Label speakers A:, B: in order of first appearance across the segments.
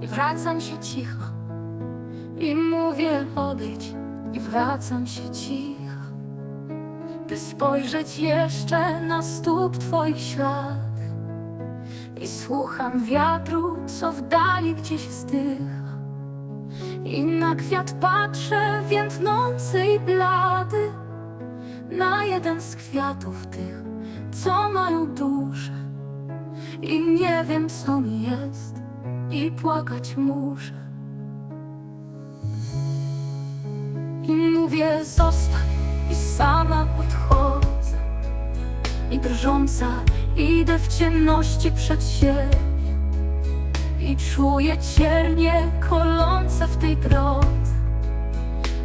A: i wracam się cicho. I mówię odejdź i wracam się cicho. By spojrzeć jeszcze na stóp twoich ślad. I słucham wiatru, co w dali gdzieś wzdycha. I na kwiat patrzę więdnący i blady Na jeden z kwiatów tych, co mają duszę I nie wiem co mi jest i płakać muszę. I mówię zostań i sama odchodzę. I drżąca idę w ciemności przed siebie. I czuję ciernie kolące w tej drodze.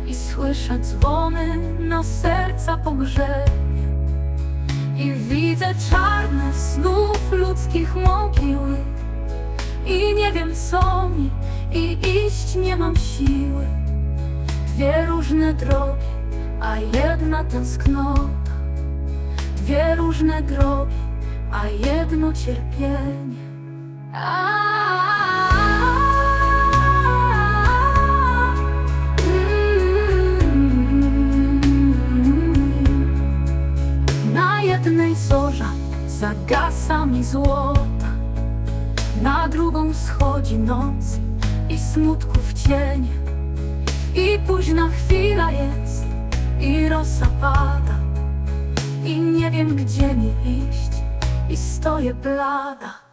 A: I słyszę dzwony na serca pogrzebie. I widzę czarne snów ludzkich mogiły I nie wiem co mi i iść nie mam siły. Dwie różne drogi, a jedna tęsknota. Dwie różne drogi, a jedno cierpienie. Na jednej zorza zagasa mi złota, na drugą schodzi noc i smutków cień. I późna chwila jest, i rosa pada, i nie wiem gdzie mi iść, i stoję blada.